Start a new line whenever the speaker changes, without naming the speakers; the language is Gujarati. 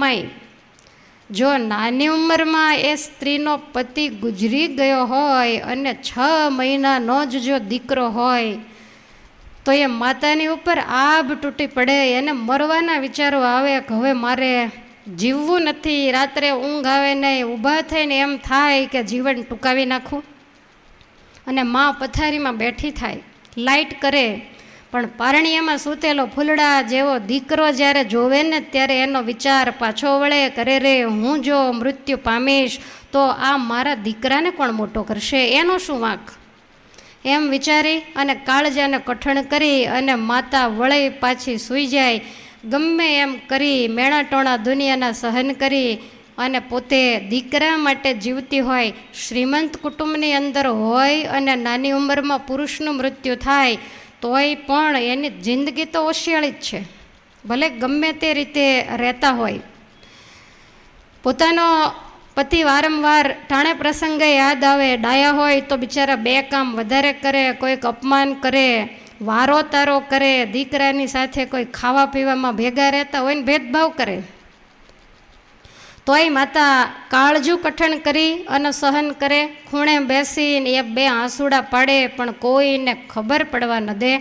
એમાંય જો નાની ઉંમરમાં એ સ્ત્રીનો પતિ ગુજરી ગયો હોય અને છ મહિનાનો જ જો દીકરો હોય, તો એ માતાની ઉપર આબ તૂટી પડે, એને મરવાના વિચારો આવે કે હવે મારે જીવવું નથી, રાત્રે ઊંઘ આવે નહીં, ઊભા થઈને એમ થાય કે જીવન ટૂંકાવી નાખું. અને મા પથારીમાં બેઠી થાય, લાઈટ કરે પણ પારણીયામાં સૂતેલો ફૂલડા જેવો દીકરો જ્યારે જોવે ને ત્યારે એનો વિચાર પાછો વળે, કરે રે, હું જો મૃત્યુ પામીશ, તો આ મારા દીકરાને કોણ મોટો કરશે? એનો શું વાંક? એમ વિચારી અને કાળજાને કઠણ કરી અને માતા વળી પાછી સૂઈ જાય. ગમે એમ કરી મેણાટોણા દુનિયાના સહન કરી અને પોતે દીકરા માટે જીવતી હોય, શ્રીમંત કુટુંબની અંદર હોય અને નાની ઉંમરમાં પુરુષનું મૃત્યુ થાય તોય પણ એની જિંદગી તો ઓશિયાળી જ છે. ભલે ગમે તે રીતે રહેતા હોય. પોતાનો પતિ વારંવાર ટાણે પ્રસંગે યાદ આવે, ડાયા હોય તો બિચારા બે કામ વધારે કરે, કોઈક અપમાન કરે, વારો તારો કરે, દીકરાની સાથે કોઈ ખાવા પીવામાં ભેગા રહેતા હોય ને ભેદભાવ કરે. તોય માતા કાળજું કઠણ કરી અને સહન કરે, ખૂણે બેસીને એ બે આંસુડા પાડે, પણ કોઈને ખબર પડવા ન દે.